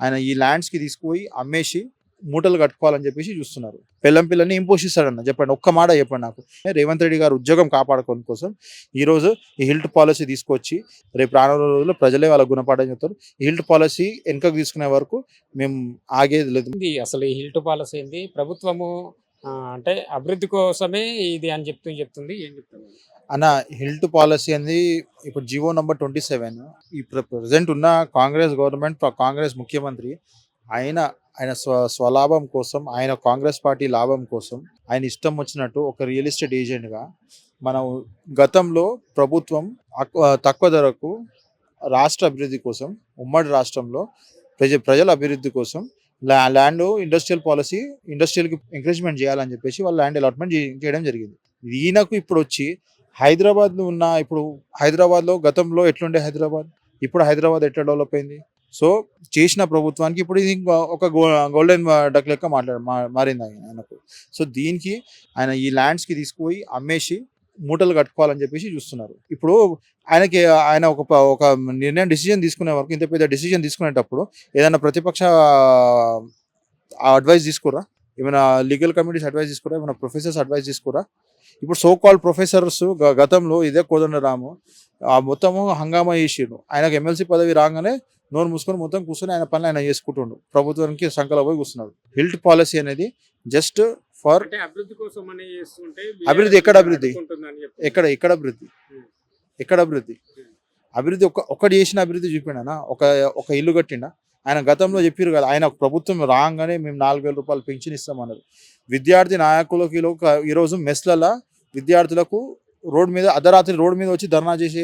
ఆయన ఈ ల్యాండ్స్కి తీసుకుపోయి అమ్మేసి మూటలు కట్టుకోవాలని చెప్పేసి చూస్తున్నారు. పెళ్ళం పిల్లని ఏం పోషిస్తాడన్న చెప్పండి ఒక్క మాట చెప్పండి నాకు. రేవంత్ రెడ్డి గారు ఉద్యోగం కాపాడుకోని కోసం ఈరోజు ఈ హిల్ట్ పాలసీ తీసుకొచ్చి రేపు రానున్న రోజుల్లో ప్రజలే వాళ్ళ గుణపాఠం చెప్తారు. ఈ హిల్ట్ పాలసీ వెనుకకు తీసుకునే వరకు మేము ఆగేది లేదు. అసలు ఈ హిల్ట్ పాలసీ ఏంది? ప్రభుత్వము అంటే అభివృద్ధి కోసమే ఇది అని చెప్తూ చెప్తుంది. ఏం చెప్తుంది అన్న హిల్ట్ పాలసీ అనేది ఇప్పుడు జివో నంబర్ ట్వంటీ సెవెన్. ఈ ప్రజెంట్ ఉన్న కాంగ్రెస్ గవర్నమెంట్ కాంగ్రెస్ ముఖ్యమంత్రి ఆయన ఆయన స్వ స్వలాభం కోసం ఆయన కాంగ్రెస్ పార్టీ లాభం కోసం ఆయన ఇష్టం వచ్చినట్టు ఒక రియల్ ఎస్టేట్ ఏజెంట్గా మనం గతంలో ప్రభుత్వం తక్కువ ధరకు రాష్ట్ర అభివృద్ధి కోసం ఉమ్మడి రాష్ట్రంలో ప్రజ ప్రజల అభివృద్ధి కోసం ల్యా ల్యాండ్ ఇండస్ట్రియల్ పాలసీ ఇండస్ట్రియల్కి ఎంకరేజ్మెంట్ చేయాలని చెప్పేసి వాళ్ళు ల్యాండ్ అలాట్మెంట్ చేయడం జరిగింది. ఈయనకు ఇప్పుడు వచ్చి హైదరాబాద్లో ఉన్న ఇప్పుడు హైదరాబాద్లో గతంలో ఎట్లుండే హైదరాబాద్? ఇప్పుడు హైదరాబాద్ ఎట్లా డెవలప్ అయింది? సో చేసిన ప్రభుత్వానికి ఇప్పుడు ఇది ఒక గోల్డెన్ డక్ లెక్క మాట్లాడ మా- మారింది ఆయన ఆయనకు. సో దీనికి ఆయన ఈ ల్యాండ్స్కి తీసుకుపోయి అమ్మేసి మూటలు కట్టుకోవాలని చెప్పేసి చూస్తున్నారు. ఇప్పుడు ఆయనకి ఆయన ఒక ఒక నిర్ణయం డిసిజన్ తీసుకునే వరకు ఇంత పెద్ద డిసిజన్ తీసుకునేటప్పుడు ఏదైనా ప్రతిపక్ష అడ్వైస్ తీసుకురా? ఏమైనా లీగల్ కమిటీస్ అడ్వైస్ తీసుకురా? ఏమైనా ప్రొఫెసర్స్ అడ్వైస్ తీసుకురా? ఇప్పుడు సో కాల్ ప్రొఫెసర్స్ గతంలో ఇదే కోదండరాము ఆ మొత్తము హంగామా చేసిండు. ఆయనకు ఎమ్మెల్సీ పదవి రాగానే నోరు మూసుకొని మొత్తం కూర్చొని ఆయన పనులు ఆయన చేసుకుంటుండు. ప్రభుత్వానికి సంకల పోయి కూర్చున్నాడు. హిల్ట్ పాలసీ అనేది జస్ట్ ఫర్ అభివృద్ధి కోసం అభివృద్ధి ఎక్కడ అభివృద్ధి? ఎక్కడ ఎక్కడ అభివృద్ధి? ఎక్కడ అభివృద్ధి? అభివృద్ధి ఒక్క ఒక్కటి చేసిన అభివృద్ధి చూపిండనా ఒక ఒక ఇల్లు కట్టిండా? ఆయన గతంలో చెప్పారు కదా ఆయన ప్రభుత్వం రాగానే మేము నాలుగు వేల రూపాయలు పెన్షన్ ఇస్తామన్నారు. విద్యార్థి నాయకులకి ఈరోజు మెస్లలో విద్యార్థులకు రోడ్ మీద అర్ధరాత్రి రోడ్ మీద వచ్చి ధర్నా చేసే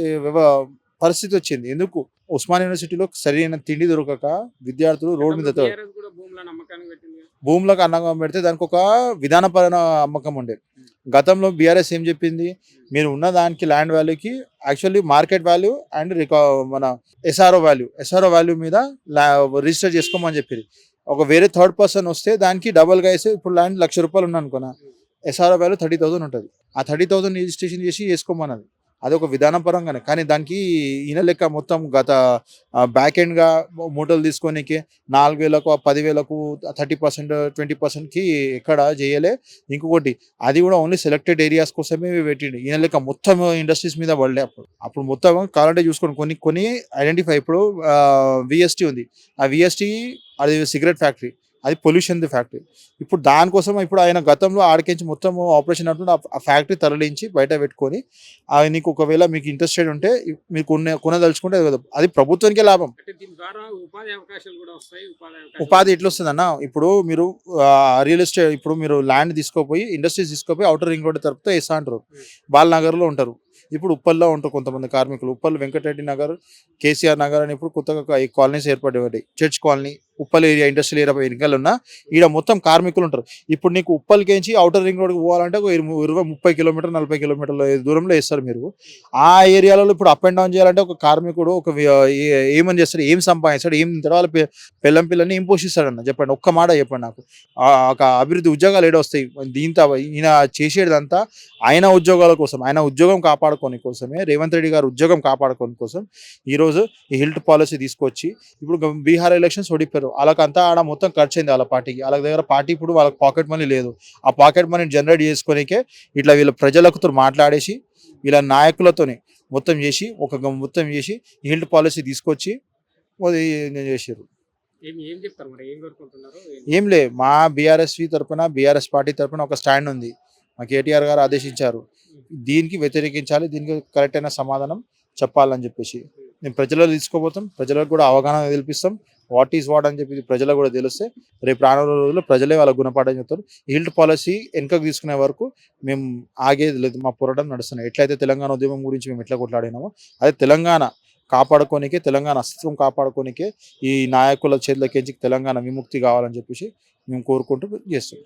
పరిస్థితి వచ్చింది. ఎందుకు? ఉస్మాన్ యూనివర్సిటీలో సరైన తిండి దొరకక విద్యార్థులు రోడ్ మీద. భూములకు అన్నగం పెడితే దానికి ఒక విధానపరమైన అమ్మకం ఉండే గతంలో బీఆర్ఎస్ ఏం చెప్పింది? మీరు ఉన్న దానికి ల్యాండ్ వాల్యూకి యాక్చువల్లీ మార్కెట్ వాల్యూ అండ్ రికా మన ఎస్ఆర్ఓ వాల్యూ ఎస్ఆర్ఓ వాల్యూ మీద రిజిస్టర్ చేసుకోమని చెప్పింది ఒక వేరే థర్డ్ పర్సన్ వస్తే దానికి డబల్గా వేస్తే ఇప్పుడు ల్యాండ్ లక్ష రూపాయలు ఉంది అనుకున్నా ఎస్ఆర్ఓ వాల్యూ థర్టీ థౌసండ్ ఉంటుంది. ఆ థర్టీ థౌసండ్ రిజిస్ట్రేషన్ చేసి చేసుకోమన్నది అది ఒక విధానం పరంగానే కానీ దానికి ఈయన లెక్క మొత్తం గత బ్యాక్ ఎండ్గా మూటలు తీసుకోనికి నాలుగు వేలకు పదివేలకు థర్టీ పర్సెంట్ ట్వంటీ పర్సెంట్కి ఎక్కడ చేయలే. ఇంకొకటి అది కూడా ఓన్లీ సెలెక్టెడ్ ఏరియాస్ కోసమే పెట్టిండు. ఈయన లెక్క మొత్తం ఇండస్ట్రీస్ మీద పడలే అప్పుడు. అప్పుడు మొత్తం కావాలంటే చూసుకోండి కొన్ని కొన్ని ఐడెంటిఫై ఇప్పుడు విఎస్టీ ఉంది. ఆ విఎస్టీ అది సిగరెట్ ఫ్యాక్టరీ. అది పొల్యూషన్ ఫ్యాక్టరీ ఇప్పుడు దానికోసం ఇప్పుడు ఆయన గతంలో ఆడికించి మొత్తం ఆపరేషన్ అంటుంటే ఆ- ఫ్యాక్టరీ తరలించి బయట పెట్టుకొని నీకు ఒకవేళ మీకు ఇంట్రెస్టెడ్ ఉంటే మీరు కొనే కొనదలుచుకుంటే అది అది ప్రభుత్వానికే లాభం. ఉపాధి ఎట్లా వస్తుందన్న ఇప్పుడు మీరు రియల్ ఎస్టేట్ ఇప్పుడు మీరు ల్యాండ్ తీసుకోపోయి ఇండస్ట్రీస్ తీసుకోపోయి అవుటర్ రింగ్ రోడ్ తరపుతో వేస్తా అంటారు. బాల్ నగర్లో ఉంటారు. ఇప్పుడు ఉప్పల్లో ఉంటారు కొంతమంది కార్మికులు. ఉప్పల్ వెంకటరెడ్డి నగర్ కేసీఆర్ నగర్ అని ఇప్పుడు కొత్తగా ఈ colonies ఏర్పడేవాడి church colony Uppal area industrial area వెనకాల ఉన్న ఈడ మొత్తం కార్మికులు ఉంటారు. ఇప్పుడు నీకు ఉప్పల్కేంచి అవుటర్ రింగ్ రోడ్కి పోవాలంటే ఒక ఇరవై ముప్పై కిలోమీటర్ నలభై కిలోమీటర్ల దూరంలో వేస్తారు మీరు. ఆ ఏరియాలలో ఇప్పుడు అప్ అండ్ డౌన్ చేయాలంటే ఒక కార్మికుడు ఒక ఏమని చేస్తాడు? ఏం సంపాదిస్తాడు? ఏం తర్వాత పిల్లం పిల్లని ఏం పోషిస్తాడన్న? చెప్పండి. ఒక్క మాట చెప్పండి నాకు. ఒక అభివృద్ధి ఉద్యోగాలు ఏడొస్తాయి దీంతో ఈయన చేసేదంతా ఆయన ఉద్యోగాల కోసం ఆయన ఉద్యోగం కాపాడుకోని కోసమే రేవంత్ రెడ్డి గారు ఉద్యోగం కాపాడుకోని కోసం ఈరోజు ఈ హిల్ట్ పాలసీ తీసుకొచ్చి ఇప్పుడు బీహార్ ఎలక్షన్స్ ఓడిపోయారు. వాళ్ళకంతా ఆడ మొత్తం ఖర్చు అయింది వాళ్ళ పార్టీకి. వాళ్ళ దగ్గర పార్టీ ఇప్పుడు వాళ్ళకి పాకెట్ మనీ లేదు. ఆ పాకెట్ మనీ జనరేట్ చేసుకోనికే ఇట్లా వీళ్ళ ప్రజలతో మాట్లాడేసి వీళ్ళ నాయకులతోనే మొత్తం చేసి ఒక మొత్తం చేసి ఈ హిల్ట్ పాలసీ తీసుకొచ్చి చేసారు ఏం లే మా బీఆర్ఎస్వి తరపున బీఆర్ఎస్ పార్టీ తరపున ఒక స్టాండ్ ఉంది. మా కేటీఆర్ గారు ఆదేశించారు. దీనికి వ్యతిరేకించాలి దీనికి కరెక్ట్ అయిన సమాధానం చెప్పాలని చెప్పేసి. మేము ప్రజల్లో తీసుకోబోతాం ప్రజలకు కూడా అవగాహన కల్పిస్తాం. వాట్ ఈస్ వాట్ అని చెప్పి ప్రజలకు కూడా తెలిస్తే రేపు రానున్న రోజుల్లో ప్రజలే వాళ్ళ గుణపాఠం చెప్తారు. హిల్ట్ పాలసీ వెనుకకు తీసుకునే వరకు మేము ఆగేది లేదు మా పోరాటం నడుస్తున్నాయి. ఎట్లయితే తెలంగాణ ఉద్యమం గురించి మేము ఎట్లా కొట్లాడినామో అదే తెలంగాణ కాపాడుకోనికే తెలంగాణ అస్తిత్వం కాపాడుకోనికే ఈ నాయకుల చేతులకించి తెలంగాణ విముక్తి కావాలని చెప్పేసి మేము కోరుకుంటూ చేస్తాం